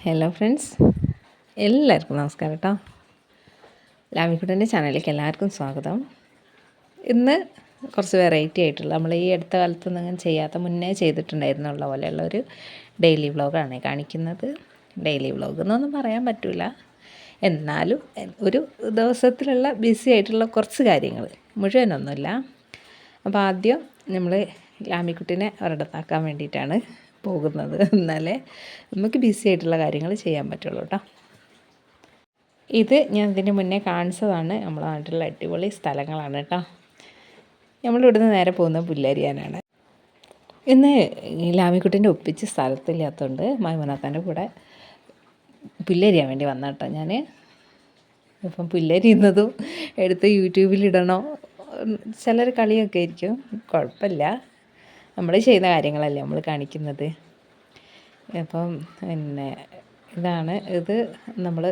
Hello friends എല്ലാവർക്കും നമസ്കാരം കേട്ടോ ലാമിക്കുട്ടന്റെ ചാനലിലേക്ക് എല്ലാവർക്കും സ്വാഗതം. ഇന്ന് കുറച്ച് വെറൈറ്റി ആയിട്ടുള്ള നമ്മൾ ഈ അടുത്ത കാലത്തൊന്നും അങ്ങനെ ചെയ്യാത്ത മുന്നേ ചെയ്തിട്ടുണ്ടായിരുന്നുള്ള പോലെയുള്ള ഒരു ഡെയിലി വ്ളോഗാണ് കാണിക്കുന്നത്. ഡെയിലി വ്ളോഗ് എന്നൊന്നും പറയാൻ പറ്റില്ല എന്നാലും ഒരു ദിവസത്തിലുള്ള ബിസി ആയിട്ടുള്ള കുറച്ച് കാര്യങ്ങൾ മുഴുവനൊന്നുമില്ല. അപ്പോൾ ആദ്യം നമ്മൾ ലാമിക്കുട്ടിനെ ഒരിടത്താക്കാൻ വേണ്ടിയിട്ടാണ് പോകുന്നത്. എന്നാലേ നമുക്ക് ബിസി ആയിട്ടുള്ള കാര്യങ്ങൾ ചെയ്യാൻ പറ്റുള്ളൂ കേട്ടോ. ഇത് ഞാൻ ഇതിന് മുന്നേ കാണിച്ചതാണ്. നമ്മുടെ നാട്ടിലുള്ള അടിപൊളി സ്ഥലങ്ങളാണ് കേട്ടോ. നമ്മളിവിടുന്ന് നേരെ പോകുന്നത് പുല്ലരിയാനാണ്. ഇന്ന് ലാമിക്കുട്ടിന്റെ ഒപ്പിച്ച് സ്ഥലത്തില്ലാത്തതുകൊണ്ട് മൈമനാത്താന്റെ കൂടെ പുല്ലരിയാൻ വേണ്ടി വന്ന കേട്ടോ ഞാൻ ഇപ്പം പുല്ലരിയുന്നതും എടുത്ത് യൂട്യൂബിലിടണോ ചിലർ കളിയൊക്കെ ആയിരിക്കും. കുഴപ്പമില്ല. നമ്മൾ ചെയ്യുന്ന കാര്യങ്ങളല്ലേ നമ്മൾ കാണിക്കുന്നത്. അപ്പം പിന്നെ ഇതാണ് ഇത് നമ്മൾ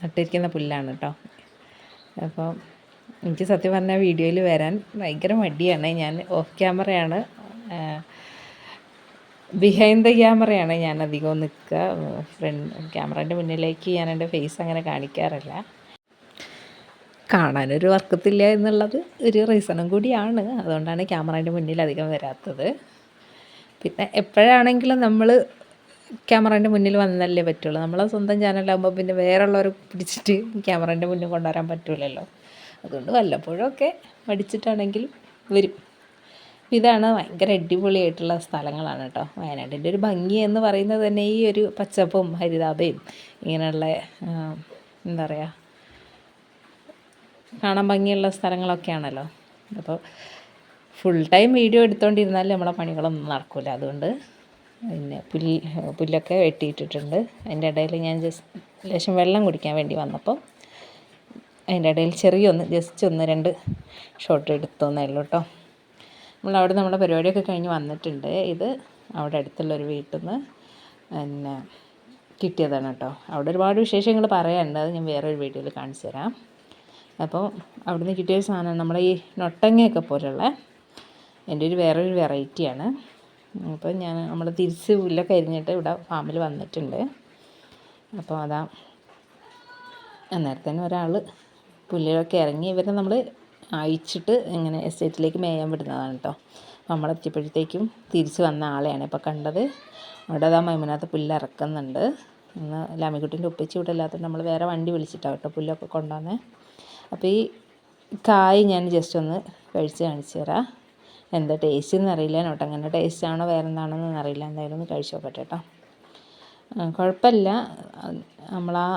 നട്ടിരിക്കുന്ന പുല്ലാണ് കേട്ടോ അപ്പോൾ എനിക്ക് സത്യം പറഞ്ഞാൽ വീഡിയോയിൽ വരാൻ ഭയങ്കര മടിയാണ്. ഞാൻ ഓഫ് ക്യാമറയാണ് ബിഹൈൻഡ് ദ ക്യാമറയാണ് ഞാൻ അധികവും നിൽക്കുക ഫ്രണ്ട് ക്യാമറേന്റെ മുന്നിലേക്ക് ഞാൻ എന്റെ ഫേസ് അങ്ങനെ കാണിക്കാറില്ല. കാണാനൊരു വർക്കത്തില്ല എന്നുള്ളത് ഒരു റീസണും കൂടിയാണ്. അതുകൊണ്ടാണ് ക്യാമറേന്റെ മുന്നിൽ അധികം വരാത്തത്. പിന്നെ എപ്പോഴാണെങ്കിലും നമ്മൾ ക്യാമറേന്റെ മുന്നിൽ വന്നല്ലേ പറ്റുള്ളൂ. നമ്മളെ സ്വന്തം ചാനലാകുമ്പോൾ പിന്നെ വേറെയുള്ളവർ പിടിച്ചിട്ട് ക്യാമറേന്റെ മുന്നിൽ കൊണ്ടുവരാൻ പറ്റില്ലല്ലോ അതുകൊണ്ട് വല്ലപ്പോഴൊക്കെ മടിച്ചിട്ടാണെങ്കിലും വരും. ഇതാണ് ഭയങ്കര അടിപൊളിയായിട്ടുള്ള സ്ഥലങ്ങളാണ് കേട്ടോ വയനാടിന്റെ ഒരു ഭംഗി എന്ന് പറയുന്നത് തന്നെ ഈ ഒരു പച്ചപ്പും ഹരിതാപയും ഇങ്ങനെയുള്ള എന്താ പറയുക കാണാൻ ഭംഗിയുള്ള സ്ഥലങ്ങളൊക്കെയാണല്ലോ. അപ്പോൾ ഫുൾ ടൈം വീഡിയോ എടുത്തുകൊണ്ടിരുന്നാൽ നമ്മളെ പണികളൊന്നും നടക്കില്ല അതുകൊണ്ട് പിന്നെ പുല്ല് പുല്ലൊക്കെ വെട്ടിയിട്ടിട്ടുണ്ട്. അതിന്റെ ഇടയിൽ ഞാൻ ജസ്റ്റ് ലേശം വെള്ളം കുടിക്കാൻ വേണ്ടി വന്നപ്പോൾ അതിന്റെ ഇടയിൽ ചെറിയൊന്ന് ജസ്റ്റ് ഒന്ന് രണ്ട് ഷോട്ട് എടുത്തോന്നേ ഉള്ളൂ കേട്ടോ നമ്മൾ അവിടെ നമ്മുടെ പരിപാടിയൊക്കെ കഴിഞ്ഞ് വന്നിട്ടുണ്ട്. ഇത് അവിടെ അടുത്തുള്ളൊരു വീട്ടിൽ നിന്ന് പിന്നെ കിട്ടിയതാണ് കേട്ടോ അവിടെ ഒരുപാട് വിശേഷങ്ങൾ പറയാനുണ്ട്. അത് ഞാൻ വേറൊരു വീഡിയോയിൽ കാണിച്ചു തരാം. അപ്പോൾ അവിടുന്ന് കിട്ടിയ സാധനം നമ്മുടെ ഈ നൊട്ടങ്ങയൊക്കെ പോലുള്ള എന്റെ ഒരു വേറൊരു വെറൈറ്റിയാണ്. അപ്പോൾ ഞാൻ നമ്മൾ തിരിച്ച് പുല്ലൊക്കെ അരിഞ്ഞിട്ട് ഇവിടെ ഫാമിൽ വന്നിട്ടുണ്ട്. അപ്പോൾ അതാ അന്നേരത്തേന് ഒരാൾ പുല്ലിലൊക്കെ ഇറങ്ങി ഇവരെ നമ്മൾ അയച്ചിട്ട് ഇങ്ങനെ എസ്റ്റേറ്റിലേക്ക് മേയാൻ വിടുന്നതാണ് കേട്ടോ നമ്മളെത്തിയപ്പോഴത്തേക്കും തിരിച്ച് വന്ന ആളെയാണ് ഇപ്പോൾ കണ്ടത്. അവിടെ അതാ മൈമനകത്ത് പുല്ല് ഇറക്കുന്നുണ്ട്. ഇന്ന് ലാമിക്കുട്ടിന്റെ ഒപ്പിച്ച് ഇവിടെ ഇല്ലാത്തതുകൊണ്ട് നമ്മൾ വേറെ വണ്ടി വിളിച്ചിട്ടാണ് കേട്ടോ പുല്ലൊക്കെ കൊണ്ടുവന്നേ. അപ്പോൾ ഈ കായ് ഞാൻ ജസ്റ്റ് ഒന്ന് കഴിച്ച് കാണിച്ചു തരാം. എന്താ ടേസ്റ്റ് എന്ന് അറിയില്ല കേട്ടോ. അങ്ങനെ ടേസ്റ്റ് ആണോ വേറെ എന്താണെന്ന് അറിയില്ല. എന്തായാലും ഒന്ന് കഴിച്ച് നോക്കട്ടെ കേട്ടോ. കുഴപ്പമില്ല. നമ്മൾ ആ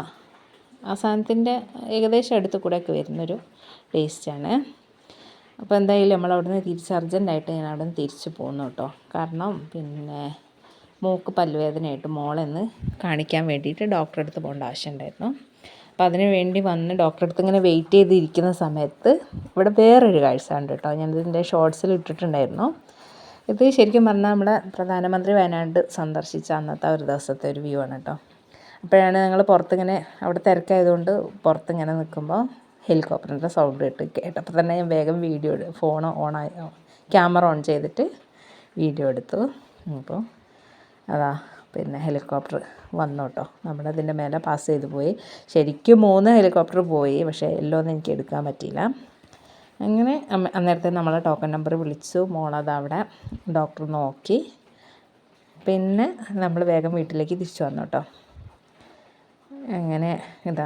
ആ സാധനത്തിന്റെ ഏകദേശം അടുത്ത് കൂടെയൊക്കെ വരുന്നൊരു ടേസ്റ്റാണ് അപ്പോൾ എന്തായാലും നമ്മൾ അവിടുന്ന് തിരിച്ച് അർജന്റായിട്ട് ഞാൻ അവിടെ നിന്ന് തിരിച്ച് പോകുന്നു കേട്ടോ. കാരണം പിന്നെ മൂക്ക് പല്ലുവേദനയായിട്ട് മോളെന്ന് കാണിക്കാൻ വേണ്ടിയിട്ട് ഡോക്ടറെ അടുത്ത് പോകേണ്ട ആവശ്യമുണ്ടായിരുന്നു അപ്പം അതിന് വേണ്ടി വന്ന് ഡോക്ടറെ അടുത്ത് ഇങ്ങനെ വെയിറ്റ് ചെയ്തിരിക്കുന്ന സമയത്ത് ഇവിടെ വേറൊരു കാഴ്ച ഉണ്ട് കേട്ടോ. ഞാനിതിന്റെ ഷോർട്സിൽ ഇട്ടിട്ടുണ്ടായിരുന്നു. ഇത് ശരിക്കും പറഞ്ഞാൽ നമ്മുടെ പ്രധാനമന്ത്രി വയനാട് സന്ദർശിച്ച അന്നത്തെ ഒരു ദിവസത്തെ ഒരു വ്യൂ ആണ് കേട്ടോ. അപ്പോഴാണ് ഞങ്ങൾ പുറത്തിങ്ങനെ അവിടെ തിരക്കായതുകൊണ്ട് പുറത്തിങ്ങനെ നിൽക്കുമ്പോൾ ഹെലികോപ്റ്ററിന്റെ സൗണ്ട് കേട്ട് കേട്ടപ്പോൾ തന്നെ ഞാൻ വേഗം വീഡിയോ ഫോൺ ഓണായി ക്യാമറ ഓൺ ചെയ്തിട്ട് വീഡിയോ എടുത്തു. അപ്പോൾ അതാ പിന്നെ ഹെലികോപ്റ്റർ വന്നു കേട്ടോ നമ്മളതിന്റെ മേലെ പാസ് ചെയ്ത് പോയി. ശരിക്കും മൂന്ന് ഹെലികോപ്റ്റർ പോയി പക്ഷേ എല്ലോ ഒന്നും എനിക്ക് എടുക്കാൻ പറ്റിയില്ല. അങ്ങനെ അന്നേരത്തെ നമ്മൾ ടോക്കൺ നമ്പർ വിളിച്ചു. മോളത് അവിടെ ഡോക്ടർ നോക്കി. പിന്നെ നമ്മൾ വേഗം വീട്ടിലേക്ക് തിരിച്ചു വന്നു കേട്ടോ അങ്ങനെ ഇതാ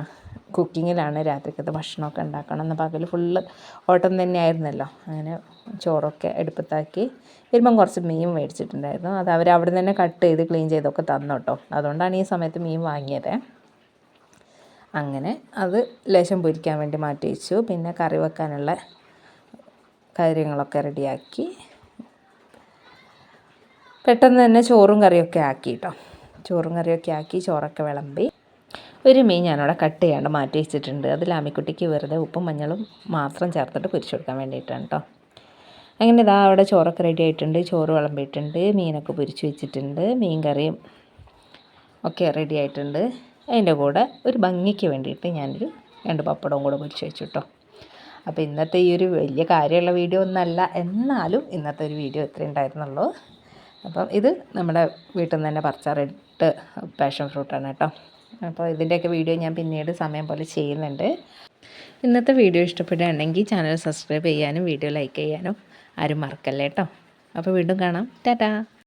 കുക്കിങ്ങിലാണ് രാത്രിക്കത്തെ ഭക്ഷണമൊക്കെ ഉണ്ടാക്കണം എന്ന് പകൽ ഫുള്ള് ഓട്ടം തന്നെയായിരുന്നല്ലോ. അങ്ങനെ ചോറൊക്കെ എടുപ്പത്താക്കി വരുമ്പം കുറച്ച് മീൻ മേടിച്ചിട്ടുണ്ടായിരുന്നു. അത് അവർ അവിടെ തന്നെ കട്ട് ചെയ്ത് ക്ലീൻ ചെയ്തൊക്കെ തന്നു കേട്ടോ അതുകൊണ്ടാണ് ഈ സമയത്ത് മീൻ വാങ്ങിയത്. അങ്ങനെ അത് ലേശം പൊരിക്കാൻ വേണ്ടി മാറ്റി വെച്ചു. പിന്നെ കറി വെക്കാനുള്ള കാര്യങ്ങളൊക്കെ റെഡിയാക്കി. പെട്ടെന്ന് തന്നെ ചോറും കറിയൊക്കെ ആക്കി കേട്ടോ ചോറും കറിയൊക്കെ ആക്കി ചോറൊക്കെ വിളമ്പി. ഒരു മീൻ ഞാനവിടെ കട്ട് ചെയ്യാണ്ട് മാറ്റി വെച്ചിട്ടുണ്ട്. അത് ലാമിക്കുട്ടിക്ക് വെറുതെ ഉപ്പും മഞ്ഞളും മാത്രം ചേർത്തിട്ട് പൊരിച്ചു കൊടുക്കാൻ വേണ്ടിയിട്ടാണ് കേട്ടോ അങ്ങനെ ഇതാ അവിടെ ചോറൊക്കെ റെഡി ആയിട്ടുണ്ട്. ചോറ് വിളമ്പിയിട്ടുണ്ട്. മീനൊക്കെ പൊരിച്ചു വെച്ചിട്ടുണ്ട്. മീൻ കറിയും ഒക്കെ റെഡി ആയിട്ടുണ്ട്. അതിന്റെ കൂടെ ഒരു ഭംഗിക്ക് വേണ്ടിയിട്ട് ഞാനൊരു രണ്ട് പപ്പടവും കൂടെ പൊരിച്ചു വെച്ചു കേട്ടോ അപ്പോൾ ഇന്നത്തെ ഈ ഒരു വലിയ കാര്യമുള്ള വീഡിയോ ഒന്നല്ല. എന്നാലും ഇന്നത്തെ ഒരു വീഡിയോ ഇത്രയും ഉണ്ടായിരുന്നുള്ളൂ. അപ്പം ഇത് നമ്മുടെ വീട്ടിൽ നിന്ന് തന്നെ പറിച്ചറിട്ട് പാഷൻ ഫ്രൂട്ടാണ് കേട്ടോ അപ്പോൾ ഇതിന്റെയൊക്കെ വീഡിയോ ഞാൻ പിന്നീട് സമയം പോലെ ചെയ്യുന്നുണ്ട്. ഇന്നത്തെ വീഡിയോ ഇഷ്ടപ്പെടുകയാണെങ്കിൽ ചാനൽ സബ്സ്ക്രൈബ് ചെയ്യാനും വീഡിയോ ലൈക്ക് ചെയ്യാനും ആരും മറക്കല്ലേ കേട്ടോ അപ്പോൾ വീണ്ടും കാണാം. ടാറ്റാ.